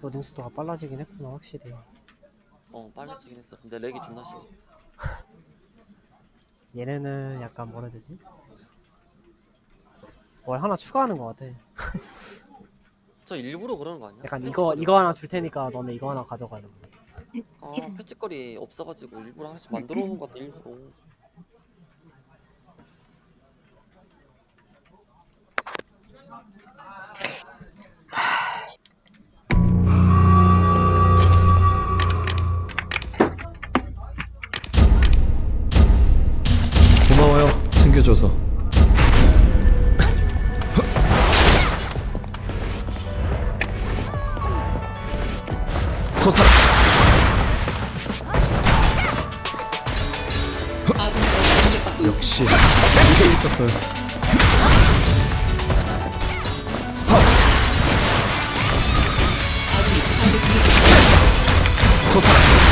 로딩 속도가 빨라지긴 했구나 확실히. 어 빨라지긴 했어. 근데 렉이 존나 심해. 얘네는 약간 뭐라 해야 되지? 뭘 하나 추가하는 것 같아. 저 일부러 그러는 거 아니야? 약간 이거 이거 하나 줄 테니까 너네 이거 하나 가져가는 거. 아 패치거리 없어가지고 일부러 하나씩 만들어 놓은 것 같아 일부러 챙겨줘서. 소사. 역시 이게 있었어요. 스파우트. 소사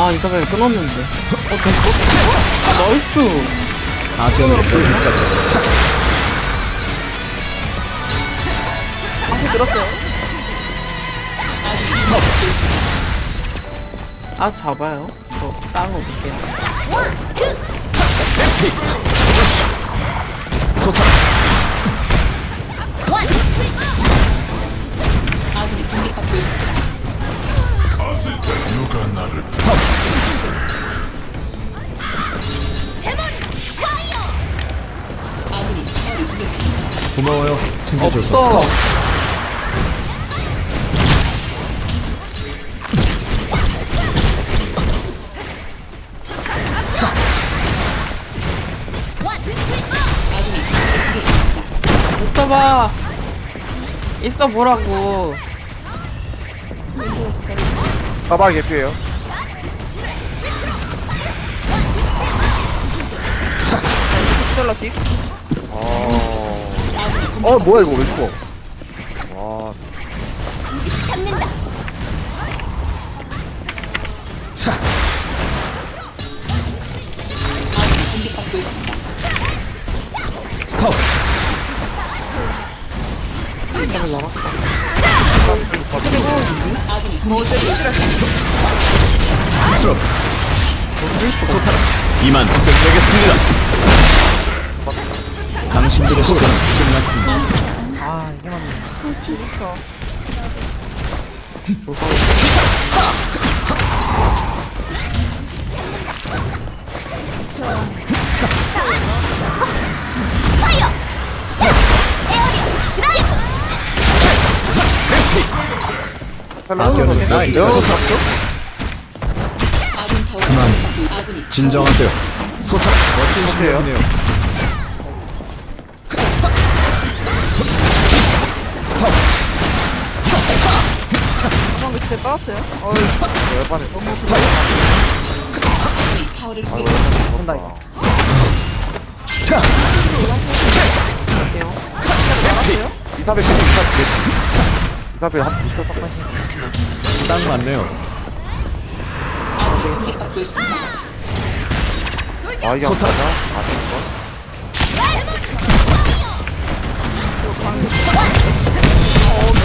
아 이거 왜 끊었는데. 어 됐어? 나이스. 가변으로 볼까지 다시 들었어요? 아 잡아요. 저 다른 거 볼게요. 소사 챙겨줘서 없어. 스파우트 있어봐 있어 보라고 가방 개피에요. 어 뭐야 이거 왜 죽어? 와. 자 스파우트 스럽 소사. 이만 부탁드리겠습니다. 당신들의 소사는 끝났습니다 아 나이스 그만. 진정하세요. 소사. 멋진 실력이네요 그때 빠졌어요. 열반에 혼다. 이거 자 볼게요 이사벨 이사벨 이사벨 한 부터 섞어 딱 맞네요. 아 이게 소사. 안 맞아? 아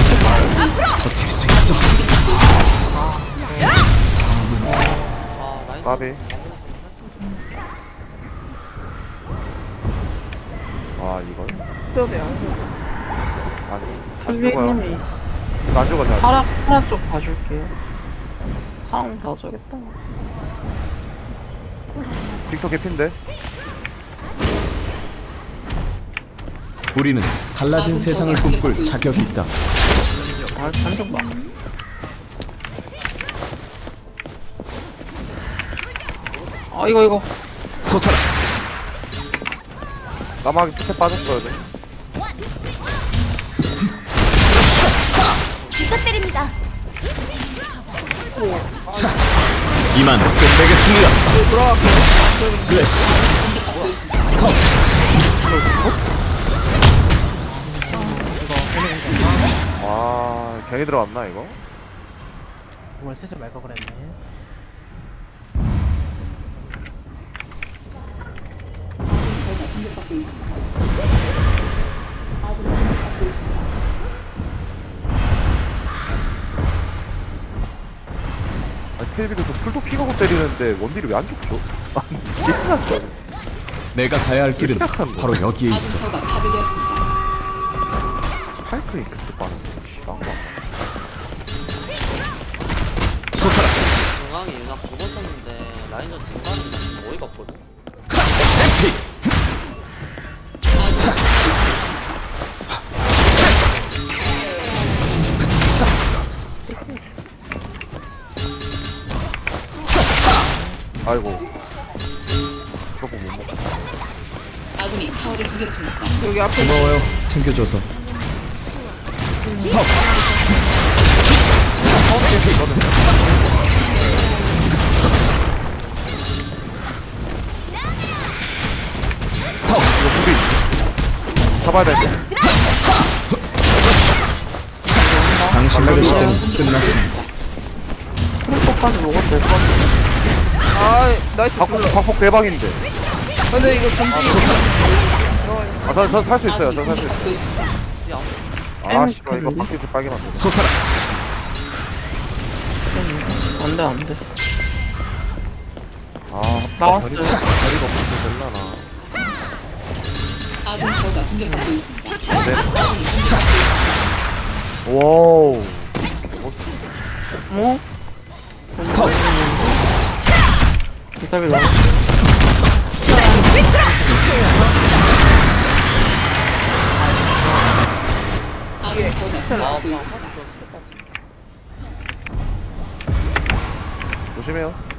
이거? 버틸 수 있어 아 까비. 아 이걸? 돼요 아니 안 죽어요. 선배님이 이거 안 죽었냐? 파라 파라 쪽 봐줄게요 파랑 봐줘야겠다 빅터 개핀데? 우리는 달라진 세상을 꿈꿀 자격이 있다 아 한쪽 봐아 이거 이거 소사라 까마귀 끝에 빠졌어야 돼. 부탁드립니다. 이만 끝내겠습니다. 스톱. 와, 괜히 들어갔나, 이거? 궁을 쓰지 말걸 그랬네 아니, 텔비도 저 풀도 피가고 때리는데 원딜이 왜 안 죽죠? 아니, 개신났죠. 내가 가야 할 길은 바로 여기에 있어. 스파이크이 그렇게 빠른 중앙이 유나 보고 썼는데 라인전 증가는 어이가 없거든. 아이고. 저거 못 먹어. 여기 앞에 고마워요. 챙겨줘서. 스톱. 스톱. 이거 무비. 잡아야 돼. 당신들의 시대는 끝났습니다. 트럼프까지 먹어도 될것 같아. 아, 나이스. 박폭, 박폭 대박인데. 근데 이거 전지 아, 전, 전살수 있어요. 전살수 있어요. 야, 아, 씨발, 이거 바퀴에서 빨개놨네. 솟아라. 안 돼, 안 돼. 아, 나왔어요. 자리가 자리가 없어서 될라나. 네. 와우. 어? 스톱. 기사비. 아, 아, 스텝 파스. 조심해요.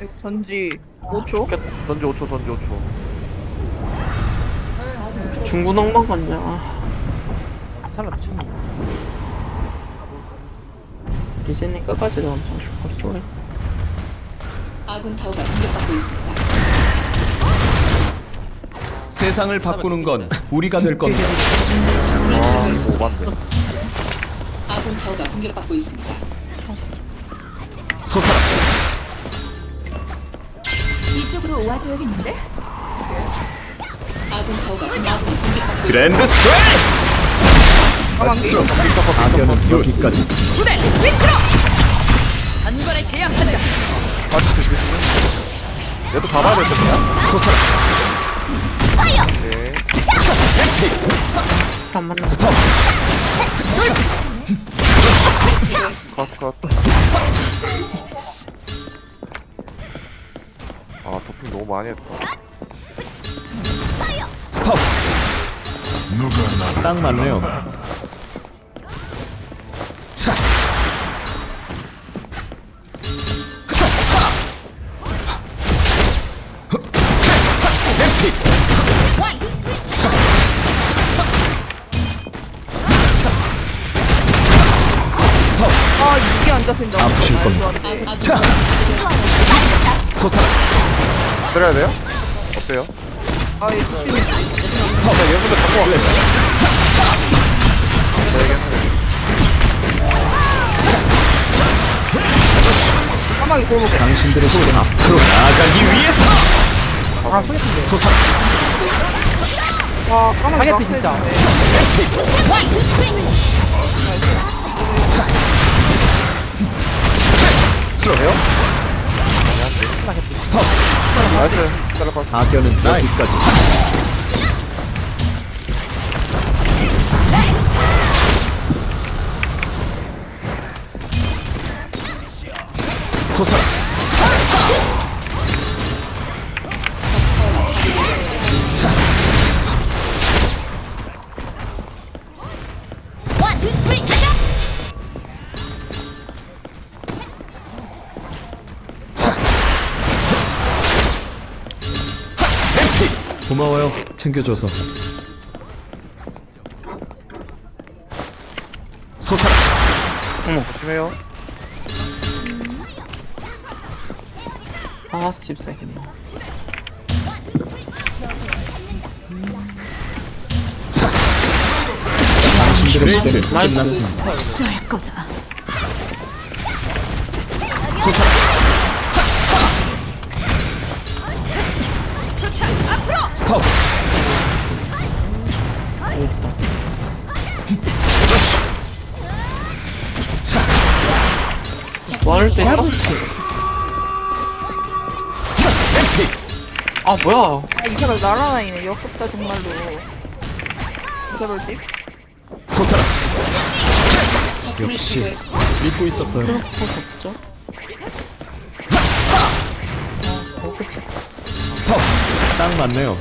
이거 전지 5초? 전지 5초, 전지 5초. 중구난방 같냐. 아, 사람 충분히 이제는 끝까지 나온다. 슈퍼 소리. 세상을 바꾸는 건 우리가 될 겁니다. 아, 이거 오반데. 솟아라. 이쪽으로 와줘야겠는데? 그랜드 스웨! 악연은 여기까지. 부대 위치로! 단거에 제압한다. 수 있겠으면. 얘도 잡아야 될 텐데. 솟아라. 오케이. 한 만나. 스톱. 컷, 컷. 너무 많이 했다. 스톱. 딱 맞네요. 자. 아, 이게 안 잡힌다. 아프실 겁니다. 자. 솟아라. 때려야 돼요? 어때요? 아. 아, 얘분들 갖고 골목. 당신들의 시대는 앞으로 나아가기 위해서. 아 솟아라. 와. 방해피 진짜 슬로요? 스톱. 나이스. 잘라봐. 악연은 여기까지. 솟아 챙겨줘서. 솟아라. 조심해요. 아 스집 써야겠네 당신들의 시대는 나이스. 끝났습니다. 쏠 거다. 솟아라. 스카우트. 뭐할 때 해봤어 아 뭐야 아, 이 사람 날아다니네. 역겹다, 정말로. 어떻게 벌지? 솟아라. 역시 믿고 있었어요. 없죠? 스카우트. 딱 맞네요.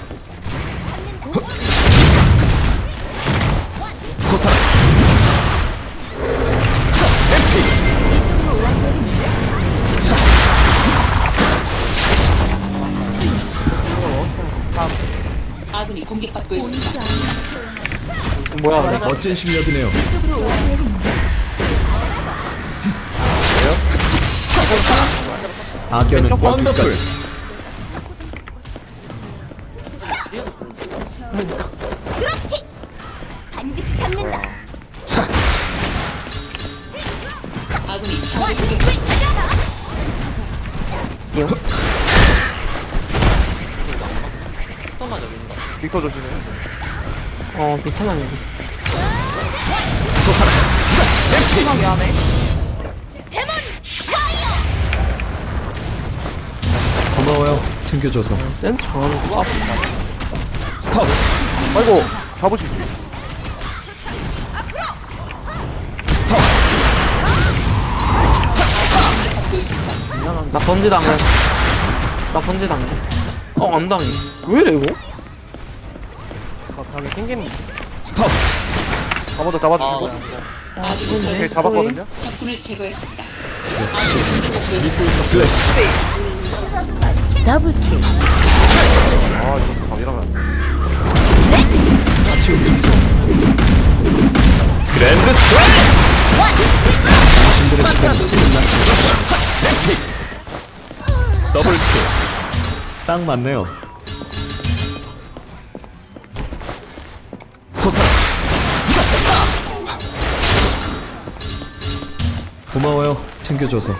뭐야 그래 멋진 실력이네요. 악연은 완벽풀. 거 빅터 조심해. 어 솟아라. 심하게 하네. 고마워요. 챙겨줘서. 쌤 저는 누가 아프 스카우트. 아이고, 잡으시지. 스카우트. 나 번지 당해 나 번지 당해 어안 당해 왜 이래 이거? 어, 벽에 낑기는 스카우트. 한번더아 잡아주시고. 나 오케이, 잡았거든요. 믿고 있었어요. 더블킬. 아, 이거 아, 이러면. 같이 움직이죠. 그랜드 스트라이크! 당신들의 시간은 끝났습니다. 더블 킬. 딱 맞네요. 고마워요. 챙겨줘서.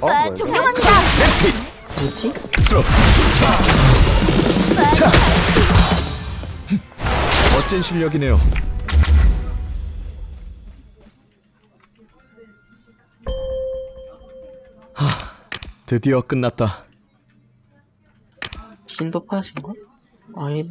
어? 아, 뭐야, 존경합니다. 뭐지? 스로. 자. 멋진 실력이네요. 드디어 끝났다. 신도파신가? 아니